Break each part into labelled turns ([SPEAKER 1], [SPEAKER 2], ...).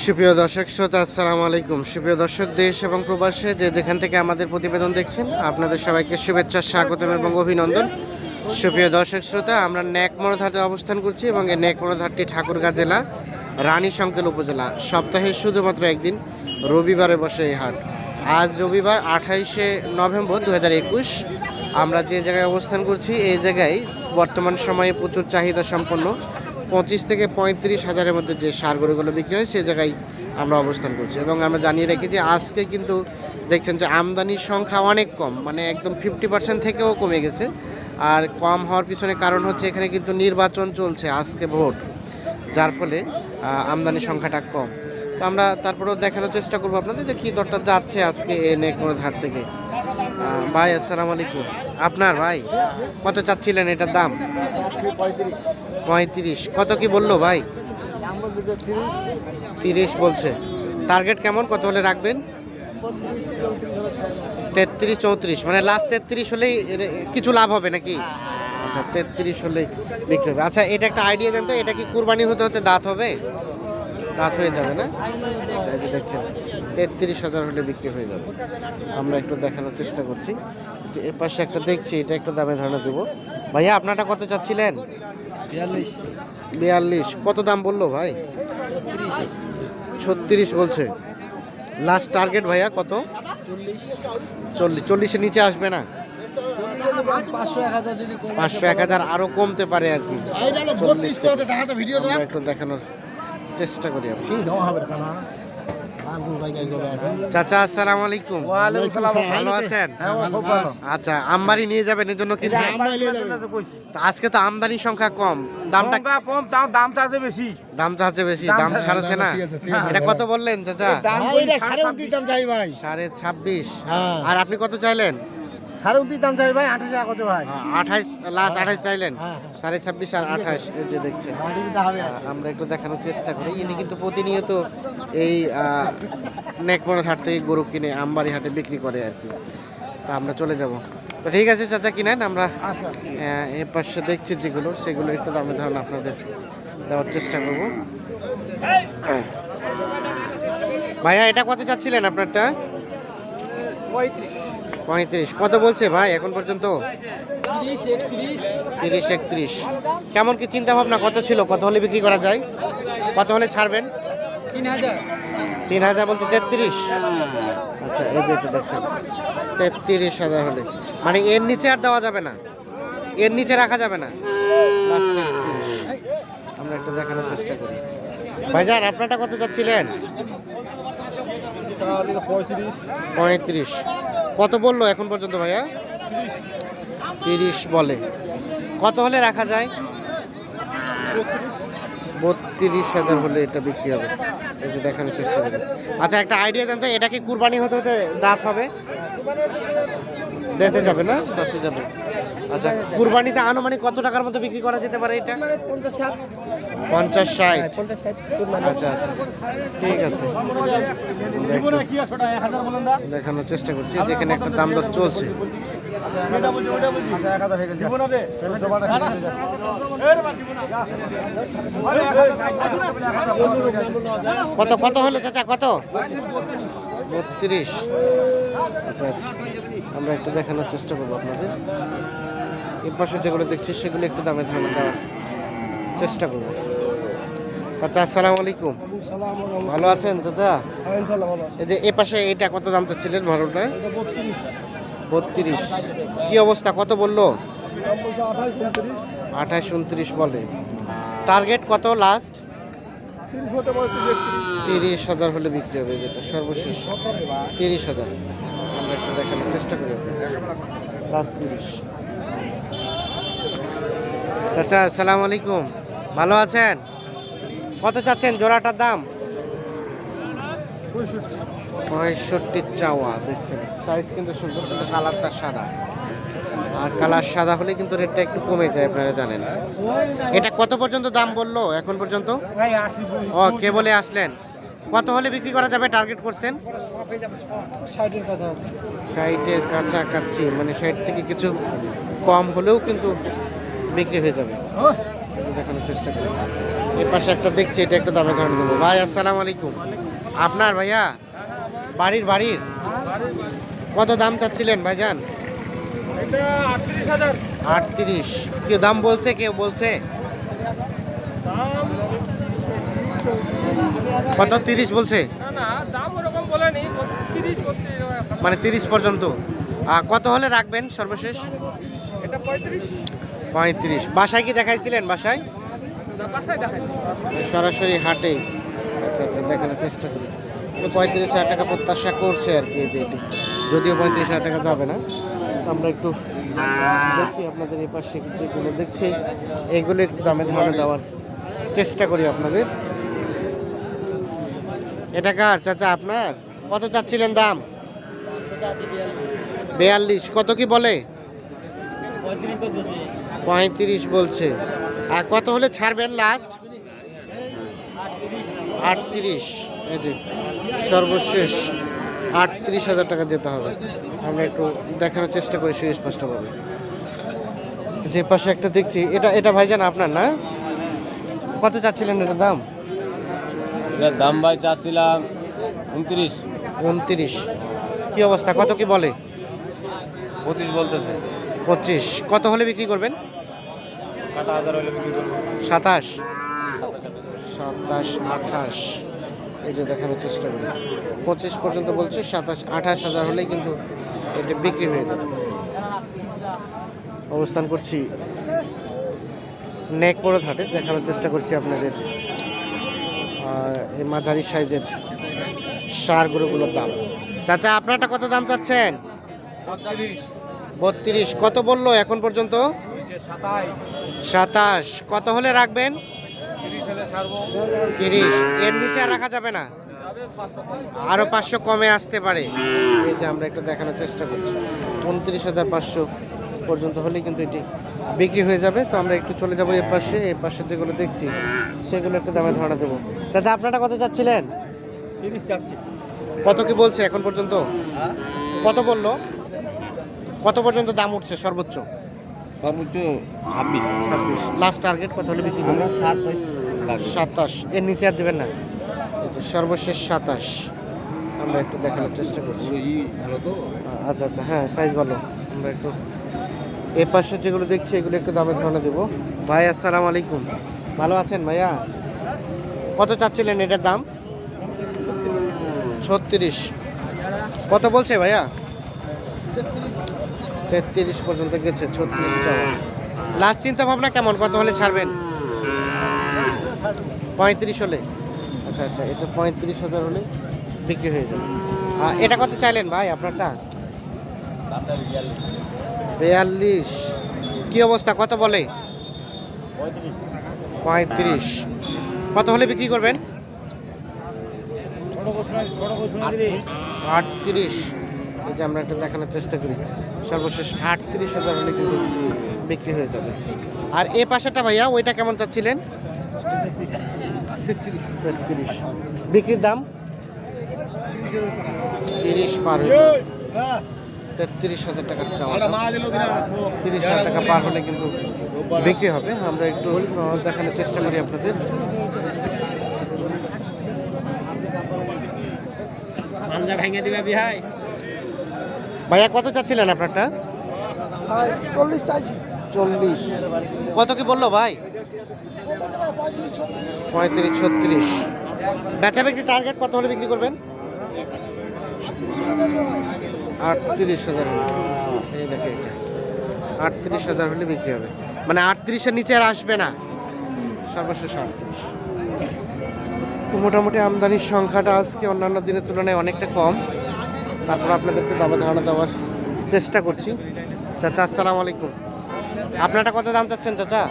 [SPEAKER 1] সুপ্রিয় দর্শক শ্রোতা, আসসালামু আলাইকুম। সুপ্রিয় দর্শক, দেশ এবং প্রবাসে যে যেখান থেকে আমাদের প্রতিবেদন দেখছেন, আপনাদের সবাইকে শুভেচ্ছা, স্বাগতম এবং অভিনন্দন। সুপ্রিয় দর্শক শ্রোতা, আমরা ন্যাকমরদ হাটে অবস্থান করছি এবং এই ন্যাকমরদ হাটটি ঠাকুরগাঁ জেলা রানী সংকেল উপজেলা। সপ্তাহে শুধুমাত্র একদিন, রবিবারে বসে এই হাট। আজ রবিবার, আঠাইশে নভেম্বর দু হাজার একুশ। আমরা যে জায়গায় অবস্থান করছি, এই জায়গায় বর্তমান সময়ে প্রচুর চাহিদা সম্পন্ন। পঁচিশ থেকে পঁয়ত্রিশ হাজারের মধ্যে যে সার গরুগুলো বিক্রি হয়, সে জায়গায় আমরা অবস্থান করছি। এবং আমরা জানিয়ে রাখি যে আজকে কিন্তু দেখছেন যে আমদানির সংখ্যা অনেক কম মানে একদম ফিফটি পার্সেন্ট থেকেও কমে গেছে। আর কম হওয়ার পিছনে কারণ হচ্ছে এখানে কিন্তু নির্বাচন চলছে আজকে ভোট, যার ফলে আমদানির সংখ্যাটা কম। তো আমরা তারপরেও দেখানোর চেষ্টা করব আপনাদের যে কী দরটা যাচ্ছে আজকে এ কোনো ধার থেকে। ভাই, আসসালাম আলাইকুম। আপনার ভাই, কত চাচ্ছিলেন এটার দাম?
[SPEAKER 2] পঁয়ত্রিশ।
[SPEAKER 1] কত কি বলল ভাই?
[SPEAKER 2] তিরিশ
[SPEAKER 1] বলছে। টার্গেট কেমন? কত হলে রাখবেন? তেত্রিশ চৌত্রিশ। মানে লাস্ট তেত্রিশ হলেই কিছু লাভ হবে নাকি? আচ্ছা তেত্রিশ হলেই বিক্রি হবে। আচ্ছা এটা একটা আইডিয়া দেন তো, এটা কি কুরবানি হতে হতে দাঁত হবে? দাঁত হয়ে যাবে না? এই যে দেখছেন তেত্রিশ হাজার হলে বিক্রি হয়ে যাবে। আমরা একটু দেখানোর চেষ্টা করছি। যে এর পাশে একটা দেখছি এটা একটু দামে ধারণা দেবো। ভাইয়া আপনারটা কত চাচ্ছিলেন?
[SPEAKER 2] বিয়াল্লিশ।
[SPEAKER 1] বিয়াল্লিশ। কত দাম বলল ভাই? ছত্রিশ বলছে। লাস্ট টার্গেট ভাইয়া কত?
[SPEAKER 2] চল্লিশ।
[SPEAKER 1] চল্লিশ। চল্লিশের নিচে আসবে না?
[SPEAKER 2] পাঁচশো এক হাজার
[SPEAKER 1] আরও কমতে পারে আর কি। একটু দেখানোর চেষ্টা করি আমরা। চাচা আসসালামু। আলাইকুম ভালো আছেন? আচ্ছা আমবাড়ি নিয়ে যাবেন এর জন্য কিনছেন আজকে তো আমদানির সংখ্যা কম। দামটা
[SPEAKER 3] কম তাও দামটা আছে বেশি।
[SPEAKER 1] দাম চাচ্ছে বেশি দাম ছাড়ছে না। এটা কত বললেন চাচা?
[SPEAKER 3] সাড়ে
[SPEAKER 1] ছাব্বিশ।
[SPEAKER 2] হ্যাঁ।
[SPEAKER 1] আর আপনি কত চাইলেন?
[SPEAKER 2] সাড়ে উনত্রিশ দাম চাই ভাই আঠাশ টাকা কত ভাই।
[SPEAKER 1] আঠাইশ লাস্ট আঠাইশ চাইলেন।
[SPEAKER 2] হ্যাঁ, হ্যাঁ।
[SPEAKER 1] সাড়ে ছাব্বিশ আর আঠাশ যে দেখছেন। আমরা একটু দেখানোর চেষ্টা করি। ইনি কিন্তু প্রতিনিয়ত এই নেকমোড়া হাট থেকে গরু কিনে আমবাড়ি হাটে বিক্রি করে আর কি। তা আমরা চলে যাব। তো ঠিক আছে চাচা কিনেন আমরা
[SPEAKER 2] আচ্ছা।
[SPEAKER 1] এর পাশে দেখছি যেগুলো সেগুলো একটু দামে ধারণা আপনাদের দেওয়ার চেষ্টা করব। ভাইয়া এটা কত চাচ্ছিলেন আপনারটা?
[SPEAKER 3] পঁয়ত্রিশ।
[SPEAKER 1] পঁয়ত্রিশ। কত বলছে ভাই এখন পর্যন্ত?
[SPEAKER 3] তিরিশ একত্রিশ।
[SPEAKER 1] তিরিশ একত্রিশ। কেমন কি চিন্তা ভাবনা কত ছিল? কত হলে বিক্রি করা যায়? কত হলে ছাড়বেন?
[SPEAKER 3] তিন হাজার।
[SPEAKER 1] তিন হাজার বলতে তেত্রিশ? আচ্ছা এই যে দেখছেন। তেত্রিশ হাজার হলে। মানে এর নিচে আর দেওয়া যাবে না। এর নিচে রাখা যাবে না। আমরা একটু দেখানোর চেষ্টা করি। ভাইজান আপনারটা কত যাচ্ছিলেন?
[SPEAKER 2] পঁয়ত্রিশ।
[SPEAKER 1] পঁয়ত্রিশ। কত বলল এখন পর্যন্ত ভাইয়া? তিরিশ বলে। কত হলে রাখা যায়? বত্রিশ হাজার হলে এটা বিক্রি হবে। এটা দেখানোর চেষ্টা করি। আচ্ছা একটা আইডিয়া দেন তো, এটা কি কুরবানি হতে হতে দাঁত হবে? দেখতে যাবে না? দাঁতে যাবে। আচ্ছা কুরবানিতে আনুমানিক কত টাকার মতো বিক্রি করা যেতে পারে এটা?
[SPEAKER 3] পঞ্চাশ ষাট।
[SPEAKER 1] পঞ্চাশ ষাট। আচ্ছা আচ্ছা। ঠিক আছে। দেখানোর চেষ্টা করছি যেখানে একটা দাম দর চলছে। কত কত হলো চাচা কত? বত্রিশ। আচ্ছা আচ্ছা। আমরা একটু দেখানোর চেষ্টা করব আপনাদের। এর পাশে যেগুলো দেখছি সেগুলো একটু দামে ধারণা দেওয়ার চেষ্টা করব। আচ্ছা আসসালামু আলাইকুম। ভালো আছেন চাচা? এই যে এ পাশে এইটা কত দাম চাচ্ছিলেন ভালোটা
[SPEAKER 2] বত্রিশ।
[SPEAKER 1] কি অবস্থা? কত বলল?
[SPEAKER 2] আঠাশ উনত্রিশ।
[SPEAKER 1] বলে। টার্গেট কত লাস্ট?
[SPEAKER 2] তিরিশ
[SPEAKER 1] হাজার হলে বিক্রি হবে যেটা সর্বশেষ। তিরিশ হাজার। আমরা একটু দেখানোর চেষ্টা করি। লাস্ট তিরিশ। চাচা, আসসালামু আলাইকুম। ভালো আছেন? কত চাচ্ছেন জোড়াটার দাম? পঁয়ষট্টি চাওয়া, দেখছেন। সাইজ কিন্তু সুন্দর, কিন্তু কালারটা সাদা। আর কালার সাদা হলে কিন্তু রেটটা একটু কমে যায়, আপনারা জানেন। এটা কত পর্যন্ত দাম বলল এখন পর্যন্ত? ও, কে বলে আসলেন? কত হলে বিক্রি করা যাবে? টার্গেট করছেন?
[SPEAKER 2] ষাটের
[SPEAKER 1] কাছাকাছি মানে ষাট থেকে কিছু কম হলেও কিন্তু বিক্রি হয়ে যাবে। দেখানোর চেষ্টা করি। এর পাশে একটা দেখছি, এটা একটা দামে ধরে দেবো। ভাই, আসসালাম আলাইকুম। আপনার ভাইয়া? বাড়ির বাড়ির? কত দাম চাচ্ছিলেন ভাইজান?
[SPEAKER 3] আটত্রিশ।
[SPEAKER 1] কেউ দাম বলছে, কেউ বলছে? কত? তিরিশ বলছে? মানে তিরিশ পর্যন্ত। কত হলে রাখবেন সর্বশেষ?
[SPEAKER 3] পঁয়ত্রিশ।
[SPEAKER 1] বাসায় কি দেখাইছিলেন? বাসায়? সরাসরি হাটে। আচ্ছা আচ্ছা দেখানোর চেষ্টা করি। তো পঁয়ত্রিশ হাজার টাকা প্রত্যাশা করছে আর কি যে এটি। যদিও পঁয়ত্রিশ হাজার টাকা যাবে না। আমরা একটু দেখি আপনাদের এই পাশে যেগুলো দেখছি। এইগুলো একটু দামে ধারণা দেওয়ার চেষ্টা করি আপনাদের। এটা কার? চাচা আপনার? কত চাচ্ছিলেন দাম? বিয়াল্লিশ। কত কি বলে? পঁয়ত্রিশ বলছে। আর কত হলে ছাড়বেন লাস্ট আটত্রিশ। এই যে সর্বশেষ আটত্রিশ হাজার টাকা যেতে হবে। আমরা একটু দেখানোর চেষ্টা করি সুস্পষ্টভাবে যে পাশে একটা দেখছি এটা এটা ভাইজান আপনার না? কত চাচ্ছিলেন এটার দাম?
[SPEAKER 4] এটার দাম ভাই চাচ্ছিলাম উনত্রিশ।
[SPEAKER 1] উনত্রিশ। কি অবস্থা? কত কি বলে?
[SPEAKER 4] পঁচিশ বলতেছে।
[SPEAKER 1] পঁচিশ। কত হলে বিক্রি করবেন
[SPEAKER 4] কাটা হাজার হলে বিক্রি করব
[SPEAKER 1] সাতাশ? সাতাশ আঠাশ। এই যে দেখানোর চেষ্টা করি। পঁচিশ পর্যন্ত বলছে সাতাশ আঠাশ হাজার হলেই কিন্তু এটা বিক্রি হয়ে যাবে। অবস্থান করছি নেক বড় ঘাটে। দেখানোর চেষ্টা করছি আপনাদের এই মাঝারি সাইজের সার গরুগুলোর দাম। চাচা আপনারটা কত দাম চাচ্ছেন? বত্রিশ। কত বলল এখন পর্যন্ত? সাতাশ। কত হলে রাখবেন? তিরিশ এর নিচে আর রাখা যাবে না? আরও পাঁচশো কমে আসতে পারে। এই যে আমরা একটু দেখানোর চেষ্টা করছি। উনত্রিশ হাজার পাঁচশো পর্যন্ত হলে কিন্তু এটি বিক্রি হয়ে যাবে। তো আমরা একটু চলে যাব এর পাশে। এর পাশে যেগুলো দেখছি সেগুলো একটু দামে ধারণা দেবো। চাচা আপনারা কত চাচ্ছিলেন? কত কি বলছে এখন পর্যন্ত? কত বলল? কত পর্যন্ত দাম উঠছে সর্বোচ্চ?
[SPEAKER 4] সর্বোচ্চ ছাব্বিশ।
[SPEAKER 1] ছাব্বিশ। লাস্ট টার্গেট কত হলে বিক্রি করবেন
[SPEAKER 4] সাতাশ
[SPEAKER 1] সাতাশ। এর নিচে আর দেবেন না? সর্বশেষ সাতাশ। আমরা একটু দেখানোর চেষ্টা করছি।
[SPEAKER 4] ভালো তো?
[SPEAKER 1] আচ্ছা আচ্ছা। হ্যাঁ সাইজ ভালো। আমরা একটু এ পাশে যেগুলো দেখছি এগুলো একটু দামে ধারণা দেবো। ভাই আসসালামু আলাইকুম। ভালো আছেন ভাইয়া? কত চাচ্ছিলেন এটার দাম? ছত্রিশ। কত বলছে ভাইয়া? তেত্রিশ পর্যন্ত গেছে ছত্রিশ চাওয়া লাস্ট চিন্তা ভাবনা কেমন? কত হলে ছাড়বেন? পঁয়ত্রিশ হলে? আচ্ছা আচ্ছা এটা পঁয়ত্রিশ হাজার হলে বিক্রি হয়ে যাবে। আর এটা কত চাইলেন ভাই আপনারটা? বিয়াল্লিশ। কি অবস্থা? কত বলে? পঁয়ত্রিশ। কত হলে বিক্রি করবেন? আটত্রিশ। এই যে আমরা একটা দেখানোর চেষ্টা করি, সর্বশেষ আটত্রিশ হাজার হলে কিন্তু বিক্রি হয়ে যাবে। আর এ পাশেটা ভাইয়া, ওইটা কেমন চাচ্ছিলেন? তেত্রিশ। বিক্রির দাম? তিরিশ পার তেত্রিশ হাজার টাকা চাওয়া তিরিশ হাজার টাকা পার হলে কিন্তু বিক্রি হবে। আমরা একটু দেখানোর চেষ্টা করি আপনাদের।
[SPEAKER 4] ভেঙে দিবে বিহাই।
[SPEAKER 1] ভাইয়া কত চাচ্ছিলেন আপনারটা?
[SPEAKER 2] ভাই চল্লিশ চাইছি।
[SPEAKER 1] চল্লিশ। কত কি বলল ভাই?
[SPEAKER 2] পঁয়ত্রিশ ছত্রিশ।
[SPEAKER 1] বেচা বিক্রি টার্গেট কত হলে বিক্রি করবেন?
[SPEAKER 2] আটত্রিশ
[SPEAKER 1] হাজার হলে। এই দেখে এটা। আটত্রিশ হাজার হলে বিক্রি হবে। মানে আটত্রিশের নিচে আর আসবে না। সর্বশেষ আটত্রিশ। তো মোটামুটি আমদানির সংখ্যাটা আজকে অন্যান্য দিনের তুলনায় অনেকটা কম। তারপর আপনাদেরকে দামে ধারণা দেওয়ার চেষ্টা করছি। চাচা আসসালামু আলাইকুম। আপনারটা কত দাম চাচ্ছেন চাচা?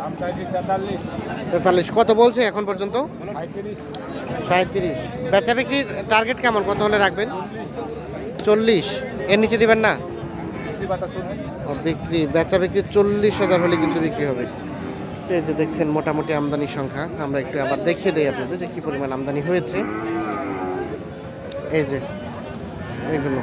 [SPEAKER 3] দাম চাইছি তেতাল্লিশ।
[SPEAKER 1] তেতাল্লিশ। কত বলছে এখন পর্যন্ত? সাঁত্রিশ বেচা বিক্রির টার্গেট কেমন? কত হলে রাখবেন? চল্লিশ। এর নিচে দিবেন না? বিক্রি বেচা বিক্রি চল্লিশ হাজার হলে কিন্তু বিক্রি হবে। এই যে দেখছেন মোটামুটি আমদানির সংখ্যা। আমরা একটু আবার দেখিয়ে দিই আপনাদের যে কী পরিমাণ আমদানি হয়েছে। এই যে এইগুলো